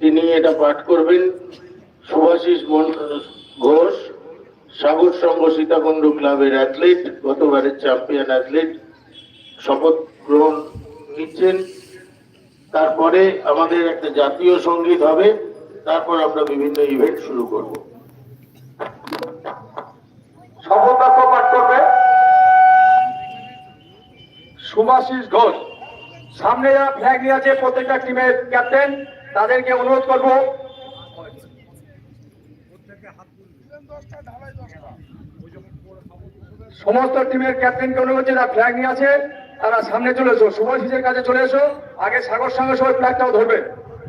তিনি এটা পাঠ করবেন। মন- ঘোষ, সাগর সংঘ সীতাকুণ্ড ক্লাবের অ্যাথলিট গতবারের চ্যাম্পিয়ন অ্যাথলিট শপথ গ্রহণ নিচ্ছেন। তারপরে আমাদের একটা জাতীয় সংগীত হবে, তারপর আমরা বিভিন্ন ইভেন্ট শুরু করব। শপথ পাঠ করবে। সুভাষিস ঘোষ। সামনে যারা ফ্ল্যাগ নিয়ে আছে প্রত্যেকটা টিমের ক্যাপ্টেন তাদেরকে অনুরোধ করব। সমস্ত টিমের ক্যাপ্টেনকে অনুরোধ যারা ফ্ল্যাগ নিয়ে আছে, তারা সামনে চলে এসো। সুভাষিসের কাছে চলে এসো। আগে সাগর সঙ্গে সবাই ফ্ল্যাগটাও ধরবে।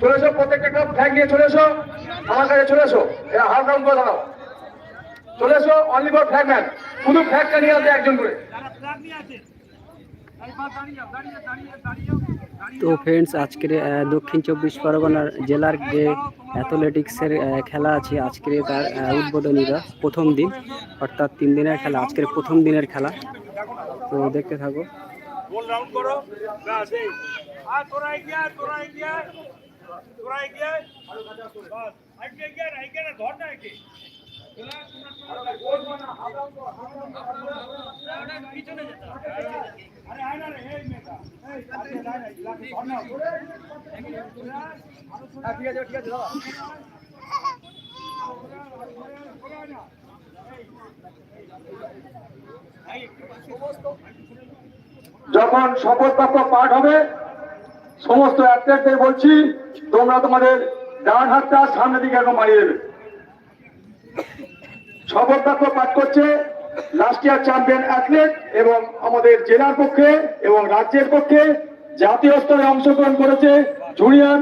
চলে এসো, প্রত্যেকটা ক্লাব ফ্ল্যাগ নিয়ে চলে এসো। আমার কাছে চলে এসো। এরা হাফ রাউন্ড করে দাঁড়াও। চলে এসো অনলি ফর ফ্ল্যাগ ম্যান শুধু ফ্ল্যাগটা নিয়ে আসবে একজন করে। তো ফ্রেন্ডস আজকের দক্ষিণ চব্বিশ পরগনার জেলার যে অ্যাথলেটিক্সের খেলা আছে আজকের তার উদ্বোধনীরা প্রথম দিন অর্থাৎ তিন দিনের খেলা আজকের প্রথম দিনের খেলা তো দেখতে থাকো গোল রাউন্ড হ্যাঁ, যখন শপথ পাঠ হবে সমস্ত অ্যাথলেটদের বলছি তোমরা তোমাদের ডান হাতটা সামনের দিকে একদম মারিয়ে দেবে। শপথ পাঠ করছে লাস্ট ইয়ার চ্যাম্পিয়ন অ্যাথলেট এবং আমাদের জেলার পক্ষে এবং রাজ্যের পক্ষে জাতীয় স্তরে অংশগ্রহণ করেছে জুনিয়র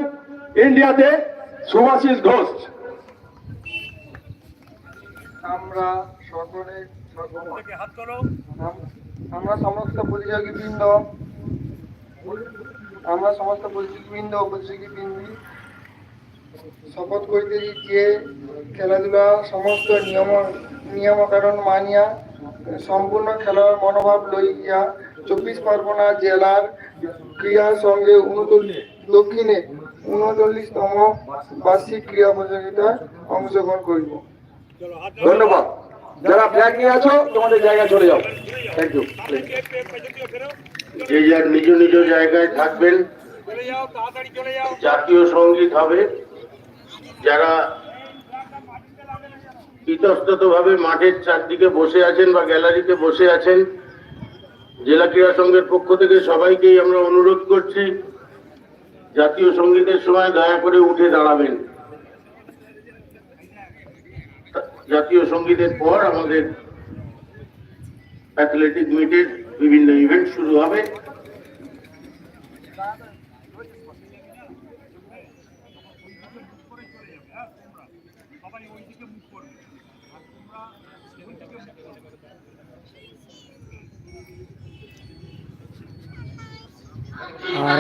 ইন্ডিয়াতে সুভাষিস ঘোষ। আমরা সকলে সমস্ত প্রতিযোগীবৃন্দ আমরা সমস্ত প্রতিযোগীবৃন্দ প্রতিযোগীবৃন্দি শপথ করিতেছি যে খেলাধুলা সমস্ত নিয়ম নিয়মকানুন মানিয়া সম্পূর্ণ খেলার মনোভাব লইয়া চব্বিশ পরগনা জেলার ক্রীড়া সঙ্গে উনচল্লিশ দক্ষিণে উনচল্লিশতম বার্ষিক ক্রীড়া প্রতিযোগিতায় অংশগ্রহণ করিব। ধন্যবাদ। যারা ফ্ল্যাগ নিয়ে আছো তোমাদের জায়গা চলে যাও। থ্যাংক ইউ যে যার নিজ নিজ জায়গায় থাকবেন জাতীয় সংগীত হবে। যারা ইতস্তত ভাবে মাঠের চারদিকে বসে আছেন বা গ্যালারিতে বসে আছেন, জেলা ক্রীড়া সংঘের পক্ষ থেকে সবাইকেই আমরা অনুরোধ করছি, জাতীয় সঙ্গীতের সময় দয়া করে উঠে দাঁড়াবেন। জাতীয় সঙ্গীতের পর আমাদের অ্যাথলেটিক মিটের বিভিন্ন ইভেন্ট শুরু হবে। আর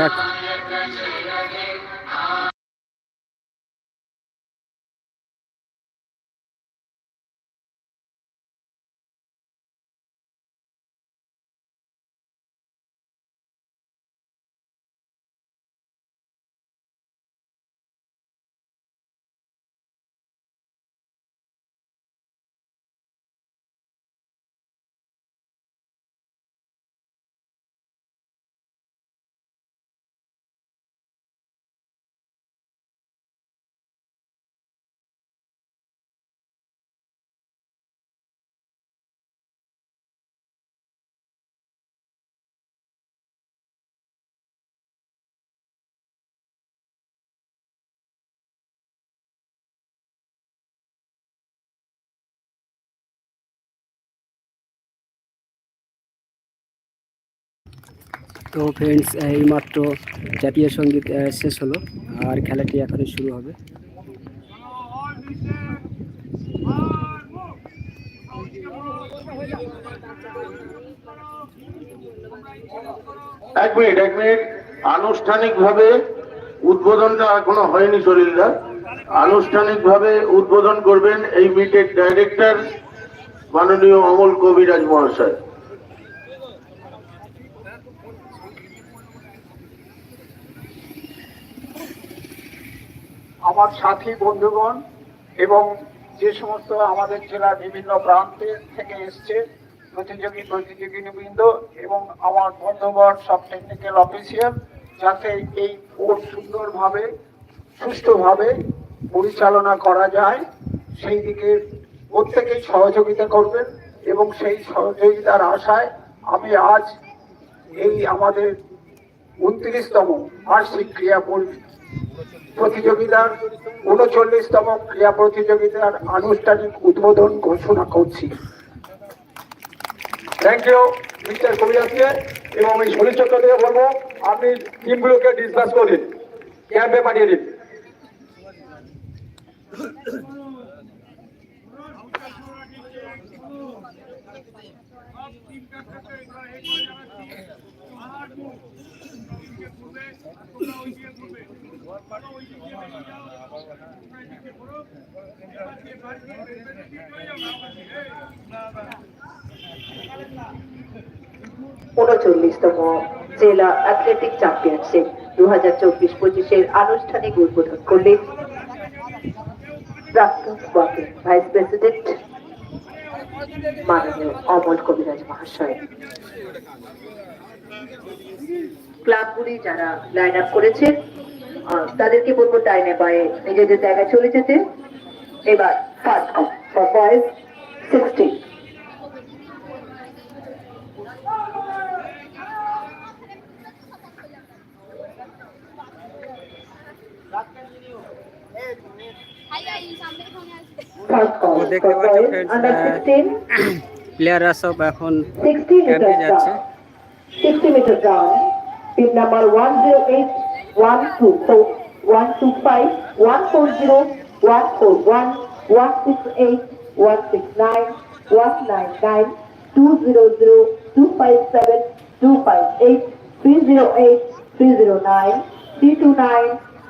তো ফ্রেন্ডস এইমাত্র জাতীয় সংগীত শেষ হলো আর খেলাটি এখনই শুরু হবে। এক মিনিট এক মিনিট। আনুষ্ঠানিক ভাবে উদ্বোধনটা এখনও হয়নি সলিলদা আনুষ্ঠানিক ভাবে উদ্বোধন করবেন এই মিটের ডাইরেক্টর মাননীয় অমল কবিরাজ মহাশয়। আমার সাথী বন্ধুগণ এবং যে সমস্ত আমাদের জেলার বিভিন্ন প্রান্তে থেকে এসছে প্রতিযোগী প্রতিযোগিনীবৃন্দ এবং আমার বন্ধুগণ সব টেকনিক্যাল অফিসিয়াল যাতে এই কোর্স সুন্দরভাবে, সুষ্ঠুভাবে পরিচালনা করা যায়, সেই দিকে প্রত্যেকেই সহযোগিতা করবেন এবং সেই সহযোগিতার আশায় আমি আজ এই আমাদের উনত্রিশতম বার্ষিক ক্রিয়া প্রতিযোগিতার উনচল্লিশতম ক্রীড়া প্রতিযোগিতার আনুষ্ঠানিক উদ্বোধন ঘোষণা করছি। থ্যাংক ইউ মিস্টার কবিরাজকে। এবং আমি শরীর থেকে বলব, আপনি টিমগুলোকে ডিসকাস করে দিন। ক্যাম্পে পাঠিয়ে দিন। উনচল্লিশতম জেলা অ্যাথলেটিক চ্যাম্পিয়নশিপ দু হাজার চব্বিশ পঁচিশের আনুষ্ঠানিক উদ্বোধন করলেন প্রাক্তন ভাইস প্রেসিডেন্ট মাননীয় অমল কবিরাজ মহাশয়। ক্লাবগুলি যারা লাইন আপ করেছে তাদেরকে বলব ডাইনে বায়ে নিজেদের জায়গায় চলে যেতে। এবার first for boys sixty first ও কল দেখতে ফর পাচ্ছ boys friends, under ah, sixteen প্লেয়াররা সব এখন 60 ক্যাম্পে meters যাচ্ছে down. 60 meters down. Pin number 108, 124, 125, 140, 141, 168, 169, 199, 200, 257, 258, 308, 309, 329,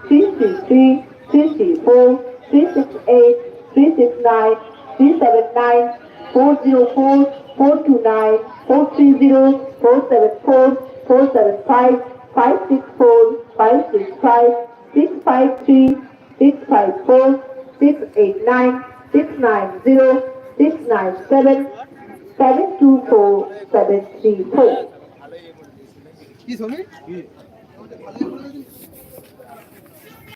333, 334, 368, 369, 379, 404, 429, 430, 474, 475, 564, 565, 653, 654, 689, 690, 697, 724, 734.